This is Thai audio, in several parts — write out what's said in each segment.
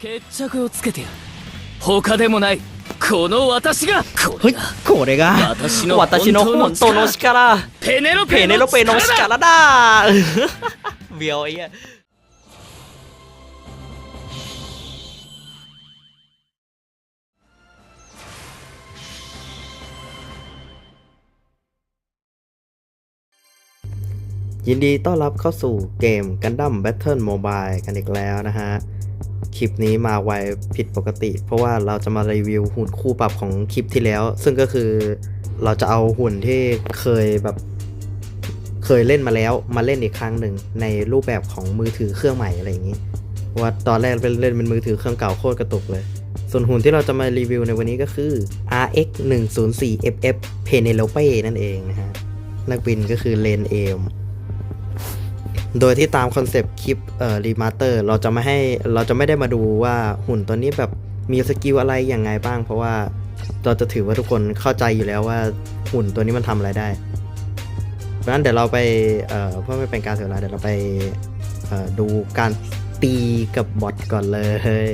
決着をつけてやる他でもないこの私がこ เฮ้ れ ย が โกรธเลยกะ 私の 私の本当の力ペネロ เพ ペ เนโล の เปโนส 力 กา だ ลาดา เบียวไอ้เหี้ยยินดีต้อนรับเข้าสู่เกม Gundam Battle Mobile กันอีกแล้วนะฮะ คลิปนี้มาไวผิดปกติ เพราะว่าเราจะมารีวิวหุ่นคู่ปรับของคลิปที่แล้ว ซึ่งก็คือเราจะเอาหุ่นที่เคยแบบเคยเล่นมาแล้วมาเล่นอีกครั้งหนึ่งในรูปแบบของมือถือเครื่องใหม่อะไรอย่างนี้ว่าตอนแรกเป็นเล่นเป็นมือถือเครื่องเก่าโคตรกระตุกเลย ส่วนหุ่นที่เราจะมารีวิวในวันนี้ก็คือ RX 1 0 4 FF Penelope นั่นเองนะฮะนักบินก็คือเลนเอม โดยที่ตามคอนเซปต์คลิปเอ่อรีมาสเตอร์เราจะไม่ให้เราจะไม่ได้มาดูว่าหุ่นตัวนี้แบบมีสกิลอะไรอย่างไงบ้าง เพราะว่าเราจะถือว่าทุกคนเข้าใจอยู่แล้วว่าหุ่นตัวนี้มันทำอะไรได้ เพราะฉะนั้นเดี๋ยวเราไปเอ่อเพื่อไม่เป็นการเสียเวลาเดี๋ยวเราไปเอ่อดูการตีกับบอทก่อนเลย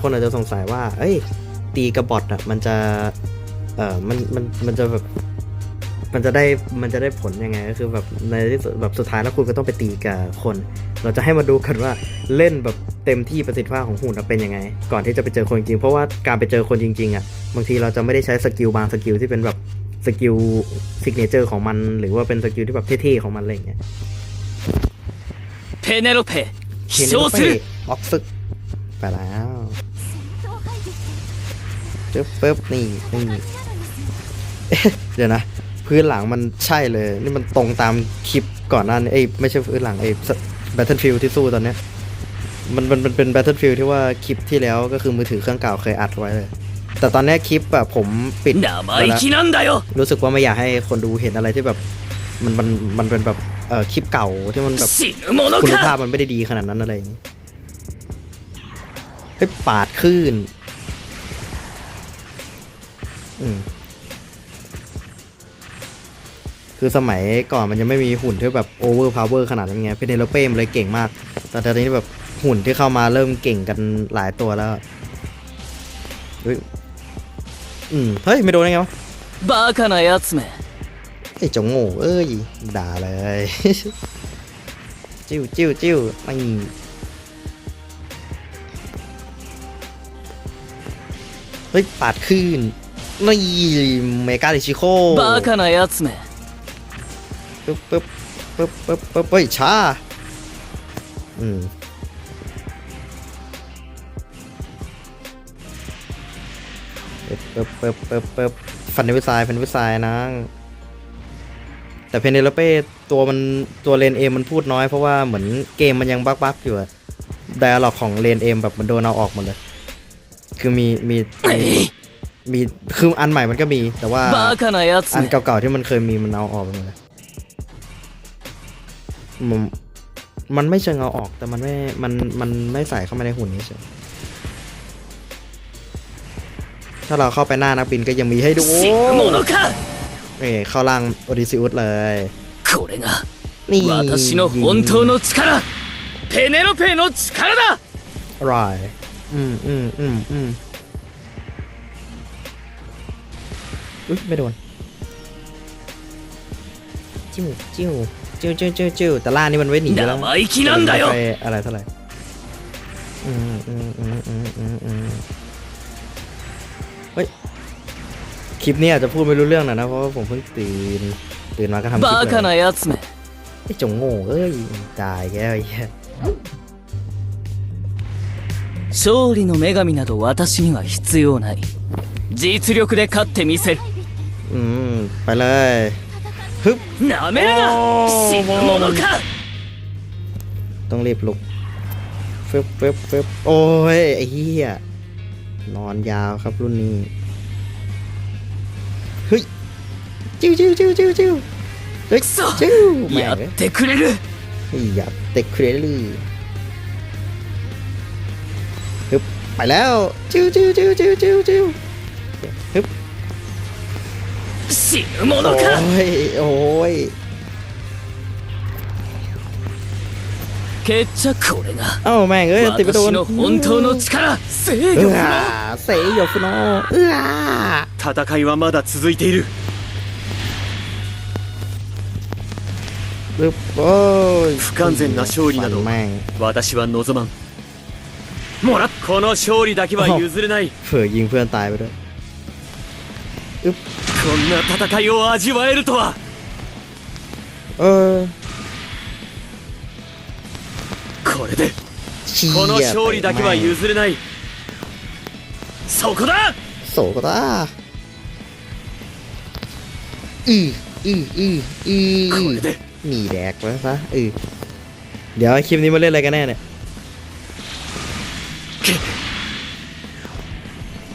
คนอาจจะสงสัยว่า เอ้ย ตีกับบอทอะมันจะเอ่อมันมันมันจะแบบ มันจะได้มันจะได้ผลยังไงก็คือแบบในที่สุดแบบสุดท้ายแล้วคุณก็ต้องไปตีกับคน เราจะให้มาดูกันว่าเล่นแบบเต็มที่ประสิทธิภาพของหุ่นเป็นยังไง ก่อนที่จะไปเจอคนจริง เพราะว่าการไปเจอคนจริงๆอะบางทีเราจะไม่ได้ใช้สกิลบางสกิลที่เป็นแบบสกิลสิกเนเจอร์ของมันหรือว่าเป็นสกิลที่แบบเท่ๆของมันอะไรเงี้ยเพเนโลเปเพเนโลเปออกซึกไปแล้วปึ๊บปึ๊บนี่นี่เดี๋ยวนะ พื้นหลังมันใช่เลย นี่มันตรงตามคลิปก่อนหน้านี้เอ้ไม่ใช่พื้นหลังไอ้แบทเทิลฟิลที่สู้ตอนเนี้ยมันมันมันเป็นแบทเทิลฟิลที่ว่าคลิปที่แล้วก็คือมือถือเครื่องเก่าเคยอัดไว้เลย แต่ตอนนี้คลิปอะผมปิดแล้วนะรู้สึกว่าไม่อยากให้คนดูเห็นอะไรที่แบบมันมันมันเป็นแบบเออคลิปเก่าที่มันแบบคุณภาพมันไม่ได้ดีขนาดนั้นอะไรอย่างนี้เฮ้ปาดคลื่นอืม คือสมัยก่อนมันยังไม่มีหุ่นที่แบบโอเวอร์พาวเวอร์ขนาดนี้ไงเพนเดลเป้มเลยเก่งมาก แต่ตอนนี้แบบหุ่นที่เข้ามาเริ่มเก่งกันหลายตัวแล้วเฮ้ยอืมเฮ้ย ไม่โดนได้ไงวะบ้าขนาดยัตส์แม่ไอ้จงโง่เอ้ย ด่าเลย จิ้วจิ้วจิ้วไอ้เฮ้ย ปาดขึ้นนี่เมกาดิชิโคบ้าขนาดยัตส์แม่ ปึ๊บปึ๊บปึ๊บปึ๊บปึ๊บเฮ้ยช้าอืมปึ๊บปึ๊บปึ๊บปึ๊บปึ๊บฟันเนวิสไซฟันในวิสัยนะ แต่เพนเนลเป้ตัวมันตัวเลนเอมมันพูดน้อยเพราะว่าเหมือนเกมมันยังบักบักอยู่อะไดอะล็อกของเลนเอมแบบมันโดนเอาออกหมดเลย คือมีมีมีคืออันใหม่มันก็มีแต่ว่าอันเก่าๆที่มันเคยมีมันเอาออกหมดเลย มันมันไม่เชิงเอาออก แต่มันไม่ มัน มันไม่ใส่เข้ามาในหุ่นนี้เฉยถ้าเราเข้าไปหน้านักบินก็ยังมีให้ดู 死ぬものか เอ้ยเข้าล่างโอดิซิอุสเลย これが นี่ 私の本当の力ペネロペの力だ อร่อยอืมอืมอืมอืมอุ้ยไม่โดน จิ้วจิ้ว จิ้วจิ้วจิ้วจิ้วแต่ล่างนี่มันไว้หนีอยู่แล้ว 生意気なんだよ ไม่ค่อยอะไรเท่าไหร่ อืมอืมอืมอืมอืมอืมเฮ้ย คลิปนี้อาจจะพูดไม่รู้เรื่องหน่อยนะ เพราะว่าผมเพิ่งตื่น ตื่นมาก็ทำคลิป バカ เล ないやつめ ไอ้จงโง่เอ้ยจ่ายแกไอ้เหี้ย 勝利の女神など私には必要ない実力で勝ってみせる อืม ไปเลย ฮึบนาเมรนะสิบโมโนกะต้องรีบลุกฟึบฟึบฟึบโอ้ย ไอ้เหี้ย นอนยาวครับรุ่นนี้ เฮ้ย จิ้วจิ้วจิ้วจิ้วจิ้วเฮ้ยจิ้วแม่งเลยเฮ้ยอย่าเตะเครลี่ฮึบไปแล้ว จิ้วจิ้วจิ้วจิ้วจิ้วจิ้วฮึบ 死ぬものか？おいおい。決着これがお前がやってくれ私の本当の力制御不能。制御不能。うわ戦いはまだ続いている。不完全な勝利など私は望まん。もらこの勝利だけは譲れない。เผื่อยิงเพื่อนตายไปด้วยอึ๊บ こんな戦いを味わえるとは เออ これで เชี่ย この勝利だけは譲れないそこだ โศกตาอืออืออืออื こ อ れで หนีแดกไว้ซะอือเดี๋ยวคลิปนี้มาเล่นอะไรกันแน่เนี่ย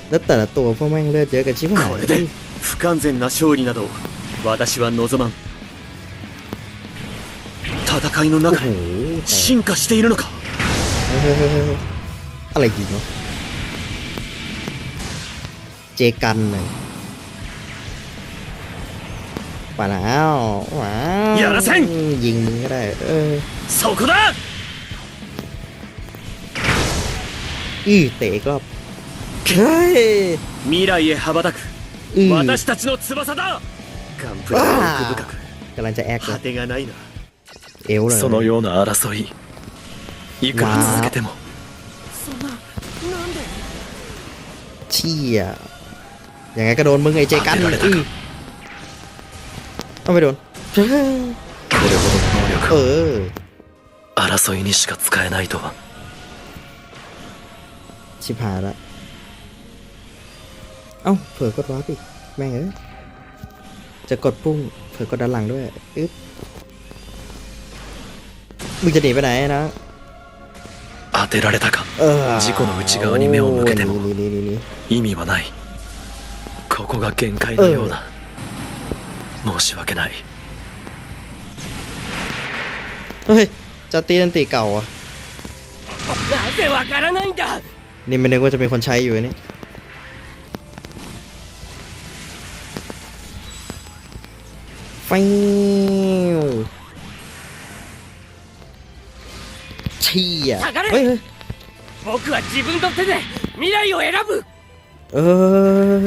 แล้วแต่ละตัวพวกแม่งเลือดเยอะกันชิบหาย これで不 完全な勝利など私は望まん戦いの โอ้ 中 โห に進化しているのか เฮ้ยเฮ้ยเฮ้ยเฮ้ยอะไรยิงวะเจกันเลยป่าแล้วว้าว อย่าละเส้น ยิงมึงก็ได้ เออ そこだ อือเตะอีกรอบเฮ้ย 未来へ羽ばたくうん 私たちの翼だガンプラは奥深く กำลังจะแอคเล 果 ย てがないな เอวเลย そのような争いいくら続けても เชี่ยยังไงก็โดนมึงไอ้เจกัน 当てられた อือ か เอาไปโดน これほどの能 เอ 力 อ を争いにしか使えないとは ชิบหายละเ อ้าเผื่อกดวาร์ปอีกแม่งเอ้ยจะกดปุ้งเผื่อกดด้านหลังด้วยอึ๊บมึงจะหนีไปไหนนะ 当てられたか เออ 事故の内側に目を向けても นี่นี่นี่นี่ 意味はないここが限界のようだ申し訳ない เฮ้ยจะตีนันตีเก่าอ่ะ なぜわからないんだ นี่ไม่นึกว่าจะมีคนใช้อยู่นี่ ฟิวเชี่ย 下がれ เฮ้ยเฮ้ย 僕は自分の手で未来を選ぶ เออ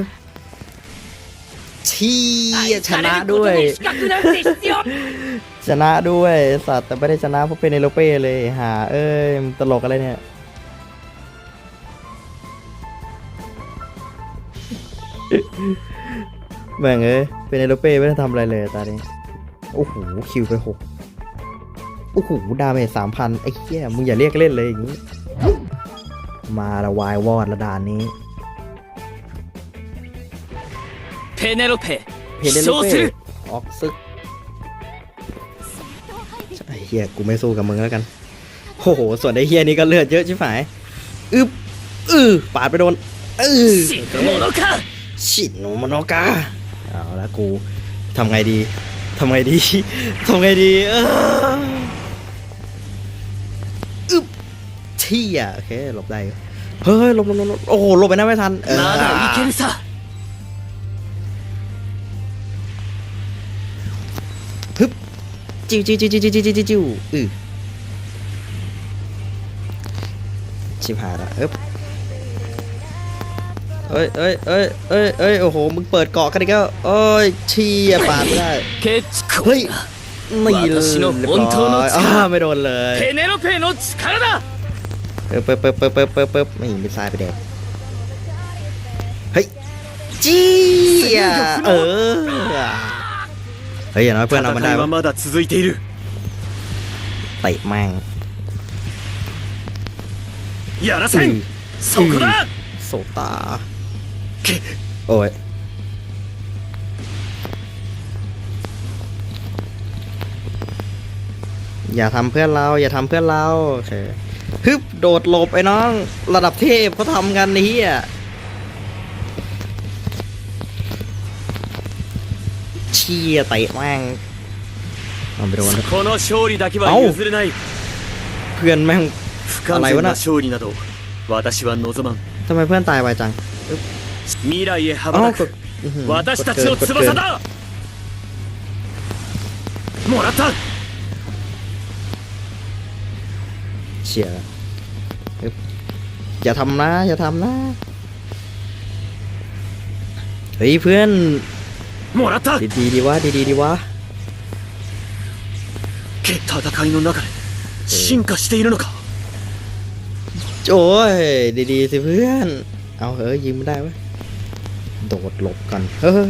เชี่ยชนะด้วย 資格なんて必要 ชนะด้วยสัตว์แต่ไม่ได้ชนะเพราะเป็นเอโรเป้เลยหา เอ้ยมันตลกอะไรเนี่ย แม่งเอ้ยเป็นเอโรเป้ไม่ได้ทำอะไรเลยตานี้โอ้โหคิวไปหกโอ้โหดาเมจสามพันไอ้เหี้ยมึงอย่าเรียกเล่นเลยอย่างนี้ มาละวายวอดละดานนี้เพเนโลเปเพเนโลเปออกซึกไอ้เหี้ยกูไม่สู้กับมึงแล้วกันโอ้โหส่วนไอ้เหี้ยนี่ก็เลือดเยอะใช่ไหมอึบอือปาดไปโดนอือชิโนโมโนกาชิโนโมโนกา เอาละกูทำไงดีทำไงดีทำไงดีอึบเที่ยโอเคหลบได้เฮ้ยหลบหลบหลบโอ้หลบไปนะไม่ทันเออฮึบจิ้วจิ้วจิ้วจิ้วจิ้วจิ้วอือชิบหายละเอ๊บ เอ้ยเอ้ยเอ้ยเอ้ยเอ้ยโอ้โห มึงเปิดเกาะกันอีกแล้วโอ้ยเชียปาดไม่ได้ เฮ้ยไม่เลยเรียอ้าไม่โดนเลยเปิบเปิบเปิบเปิบเปิบเปิบเปิบไม่ไป็ทรายไปแดงเฮ้ยจี้เออเฮ้ยอย่าน้อยเพื่อนเอามันได้เตะแม่งอย่าละสิโซตา โอ้ยอย่าทำเพื่อนเรา อย่าทำเพื่อนเราโอเคฮึบโดดหลบไอ้น้อง ระดับเทพเขาทำกันนี่อะเชี่ยเตะแม่งเอาไปโดนเอาเพื่อนแม่งอะไรวะนะทำไมเพื่อนตายไปจัง 未来へ羽 เอ้า ばた ก く ดอื้อหือ 私たちの กดเกิน 翼だもらった เชียฮึบอย่าทำนะ อย่าทำนะ เฮ้ยเพื่อน もらった ดีดีๆดีวะดีดีๆดีวะ 戦いの中で進化しているのか โอ้ยดีๆสิเพื่อน เอาเฮ้ยยิงไม่ได้เวะ โดดหลบกันเฮ้ย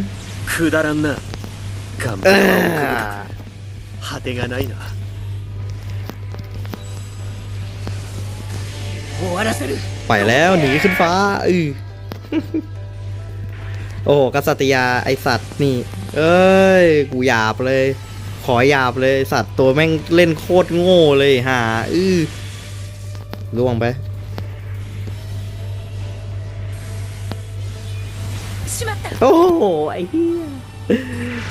คือดารันนะกำฮาเตกาไนนะไปแล้วหนีขึ้นฟ้าอือโอ้กัสติยาไอสัตว์นี่ เอ้ย กูหยาบเลย ขอหยาบเลยสัตว์ตัวแม่งเล่นโคตรโง่เลยหาอือล่วงไป โอ้โห ไอ้เหี้ย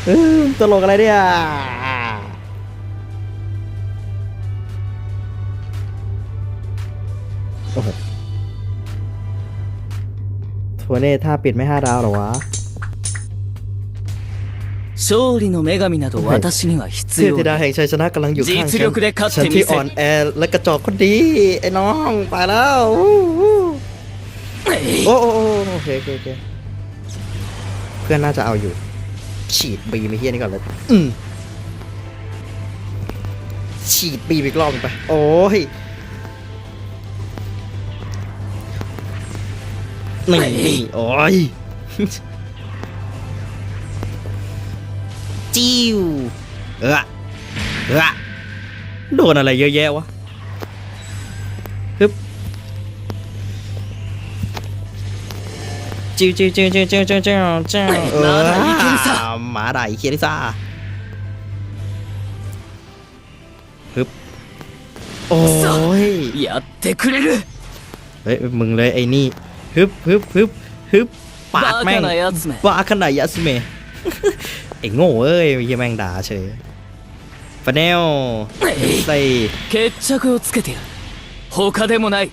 เออตลกอะไรเนี่ยโอ้โหโทเน่ถ้าปิดไม่ห้าดาวเหรอวะ 勝利の女神などはい私には必 เทพ 要 ธิดา ない แห่งชัยชนะกำลังอยู่ข้าง 実力で勝って ฉันที่ みせ อ่อนแอและกระจอกคนดี ไอ้น้อง ไปแล้วอู้หู้ えい โอ้โอ้โอ้โอเคโอเคโอ เคเพื่อนน่าจะเอาอยู่ ฉีดบีไม่เฮี้ยนี่ก่อนเลย อืมฉีดบีอีกรอบหนึ่งไป โอ้ยนี่โอ้ยจิ้วเออเออโดนอะไรเยอะแยะวะจิ้วจิ้วจิ้วจิ้วจิ้วจิ้วจิ้วจิ้วเออหมาด่าอีเคียริซ่าฮึบโอ้ย やってくれる เฮ้ยมึงเลยไอ้นี่ฮึบฮึบฮึบฮึบปาด バ แม่ カ ง なやつめ บ้าขนาดยาสเม ไอ้โง่เอ้ยเฮียแม่งด่าเฉยฟาเนลใส่ 決着をつけてやる他でもない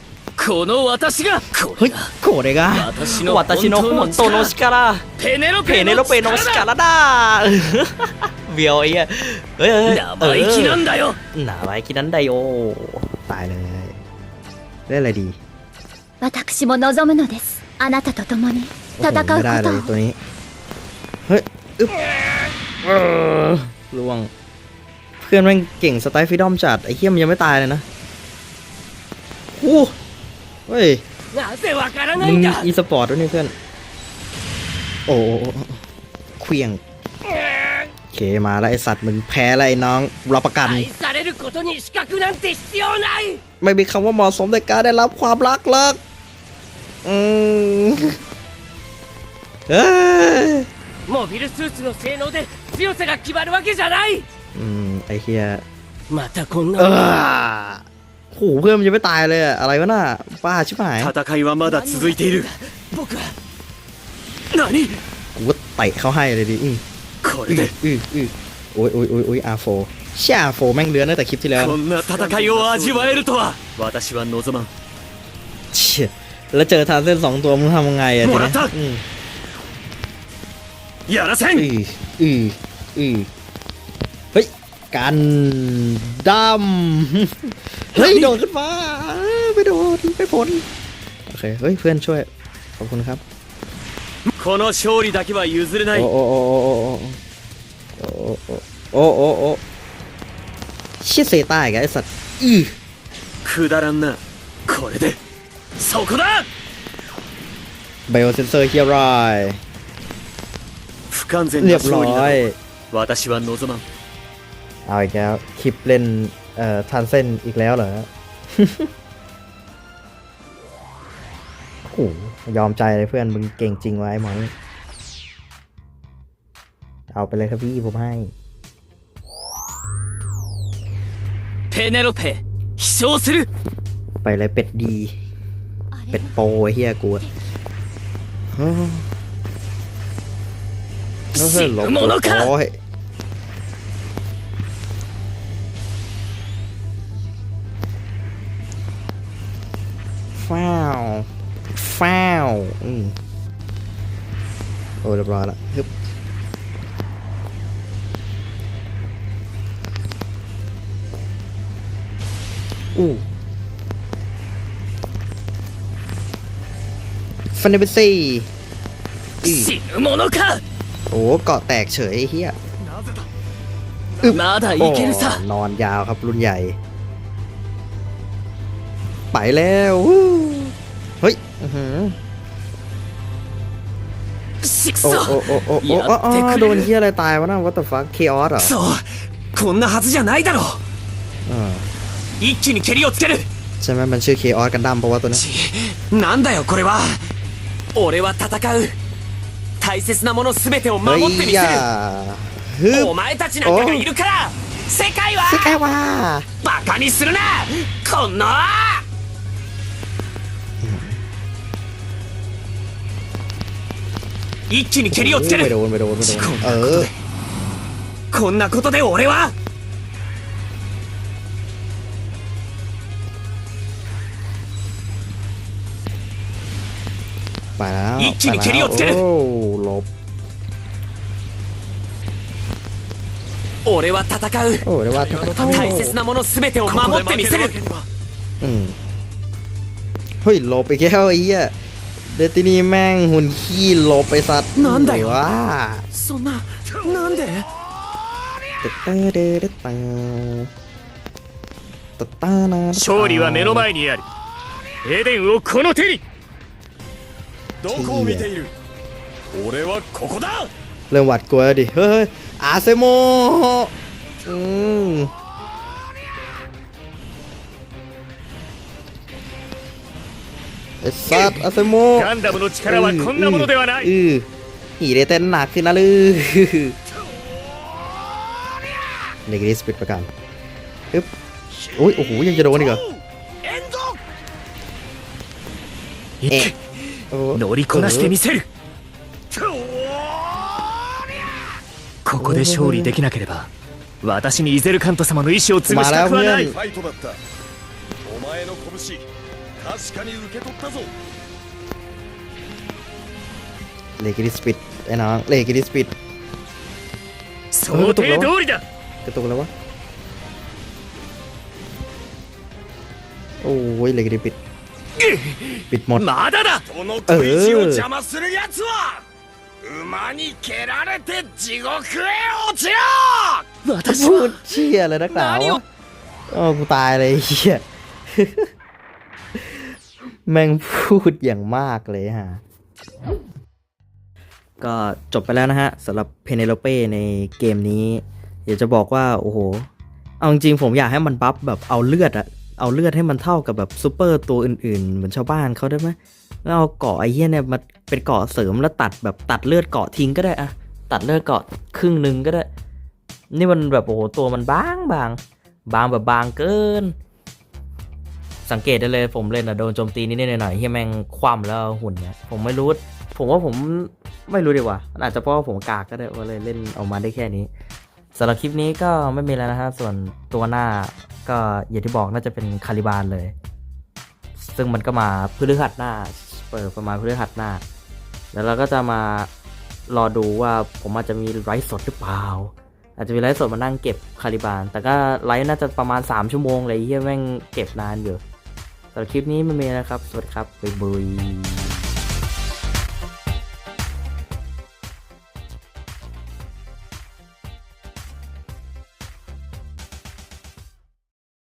この私がこれが,私,の私の力。ペネロペの力だ,病院生意気なんだよ。生意気なんだよ。バイレラリ私も望むのです。あなたと共に戦うことを。はい。うっ。うーลวงเเฮ้ย なぜわからな มึ い ง んだ อีสปอร์ตด้วยนี่เพื่อน โอ้โหเควียงโอเคมาแล้วไอสัตว์มึงแพ้แล้วไอ้น้องรับประกัน 愛されることに資格なんて必要ない ไม่มีคำว่าเหมาะสมในการได้รับความรักหรอกอืมเอ้ย モビルスーツの性能で強さが決まるわけじゃない อืม ไอเฮีย またこん เอ な อ โหเพื่อนมันยังไม่ตายเลยอะอะไรวะน่ะป้าชิบหาย 戦いはまだ続いている僕は何 กูก็เตะเขาให้เลยดิอือ これ อือ で อืออือโอ้ยโอ้ยโอ้ยโอ้ยอาโฟเชี่ยอาโฟแม่งเลื้อนตั้งแต่คลิปที่แล้ว こんな戦いを味わえるとは私は望まん เชี่ยแล้วเจอทานเส้นสองตัวมึงทำยังไงอะที หมดแล้ เนี้ วย จ้ะ อืม やらせん อืออืออือเฮ้ย กันดำเฮ้ยโดดขึ้นมาไม่โดนไม่พ้นโอเคเฮ้ยเพื่อนช่วยขอบคุณครับ この勝利だけは譲れない โอ้โอ้โอ้โอ้โอ้โอ้โอ้โอ้โอ้เชี่ยเซต้าอีกแล้วไอสัตว์อือ くだらんなこれでそこだ ไบโอเซนเซอร์เฮียรอย 不完全 เรี ない บร้ 勝利 อย など私は望まん เอาอีกแล้วคลิปเล่นเอ่อทันเส้นอีกแล้วเหรอ โอ้โหยอมใจเลยเพื่อนมึงเก่งจริงวะไอ้หมอยเอาไปเลยครับพี่ผมให้ ペネロペ飛翔する ไปเลยเป็ดดี เป็ดโปรไอ้เฮียกูอะเฮ้ยเฮ้ยหลบ 死ぬものか โอ้ย ฟ้าวฟ้าวอืมโอ้เรียบร้อยละฮึบอู้ฟันเดเบซี่死ぬものかโอ้เกาะแตกเฉยเฮียอึ๊บโอ้นอนยาวครับรุ่นใหญ่ ไปแล้ววู้เฮ้ยอื้อหือ しく โอ้ そ โอ้โอ้โอ้โอ้ や อ๋อ って อ๋อ く โดน れる เฮียอะไรตายวะน่ะ what the fuck chaos เหรอ そうこんなはずじゃないだろ เออ 一気に蹴りをつける ใช่ไหมมันชื่อ chaos กันดั้มเพราะว่าตัวนี้ ちなんだよこれは俺は戦う大切なもの全てを เฮ้ย 守ってみ อย่า せ ฮึบ るお前たちなんかがいるから世界は สึกไอ้ว่า バカにするなこんな 一気に蹴りをつけ ไม่ る โดนไม่โดนไม่โด 事 น 故 เอ なこと อ でこんなことで俺は ไปแล้ว 一気に蹴りをつける โอ้หลบ 俺は戦う โอ้เรียกว่า 大切なもの全てを守ってみせる อืมเฮ้ยหลบไปแค่ไอ้เหี้ย เดตินีแม่งหุ่นขี้หลบไปสัตว์ なんだよ ว่า そんななんで ตะตาเดตะตาตะตานา 勝利は目の前にあるエデンをこの手にどこを見ている俺はここだ เริ่มหวัดกลัวแล้วดิ เฮ้ย อาเซโมอืม ไอ้สัตว์อาเซโม ガンダムの力はこんなものではない อือหีได้เต้นหนักขึ้นนะลือเนกริสปิดประกันอึ๊บโอ้ย โอ้โห ยังจะโดนอีกเหรอ いけ โอ้ 乗りこなしてみせるここで勝利できなければ私にイゼルカント様の意志を継ぐ資格はないまあファイトだったお前の拳 確かに受け取ったぞ เลกิริสปิดไอ้น้องเลกิริสปิด その程通りだ กระตุกแล้ววะ โอ้ยเลกิริสปิด ปิดหมด まだだこの小石を邪魔する奴は馬に蹴られて地獄へ落ちろ私 พู は ดเชี่ยเลยนักหนาวะโอ้กูตายเลยไอ้เฮีย แม่งพูดอย่างมากเลยฮะ ก็จบไปแล้วนะฮะสำหรับเพเนโลเป้ในเกมนี้อยากจะบอกว่า โอ้โห เอาจริงผมอยากให้มันบัฟแบบเอาเลือดอะเอาเลือดให้มันเท่ากับแบบซูเปอร์ตัวอื่นๆ เหมือนชาวบ้านเขาได้ไหมแล้วเอาเกาะไอ้เหี้ยเนี่ยมาเป็นเกาะเสริมแล้วตัดแบบตัดเลือดเกาะทิ้งก็ได้อะตัดเลือดเกาะครึ่งหนึ่งก็ได้ นี่มันแบบโอ้โหตัวมันบางบางบางแบบบางเกิน สังเกตได้เลยผมเล่นอะโดนโจมตีนิดหน่อยๆเฮียแม่งคว่ำแล้วหุ่นเนี่ยผมไม่รู้ ผมว่าผมไม่รู้ดีกว่าอาจจะเพราะว่าผมกากก็ได้ว่าเลยเล่นออกมาได้แค่นี้สำหรับคลิปนี้ก็ไม่มีแล้วนะฮะส่วนตัวหน้าก็อย่างที่บอกน่าจะเป็นคาริบานเลย ซึ่งมันก็มาพฤหัสหน้าเปิดประมาณพฤหัสหน้า แล้วเราก็จะมารอดูว่าผมอาจจะมีไลฟ์สดหรือเปล่า อาจจะมีไลฟ์สดมานั่งเก็บคาริบาน แต่ก็ไลฟ์น่าจะประมาณ 3 ชั่วโมงเลยเฮียแม่งเก็บนานอยู่ำหรับคลิปนี้ไม่มีแล้วครับ สวัสดีครับ บ๊ายบาย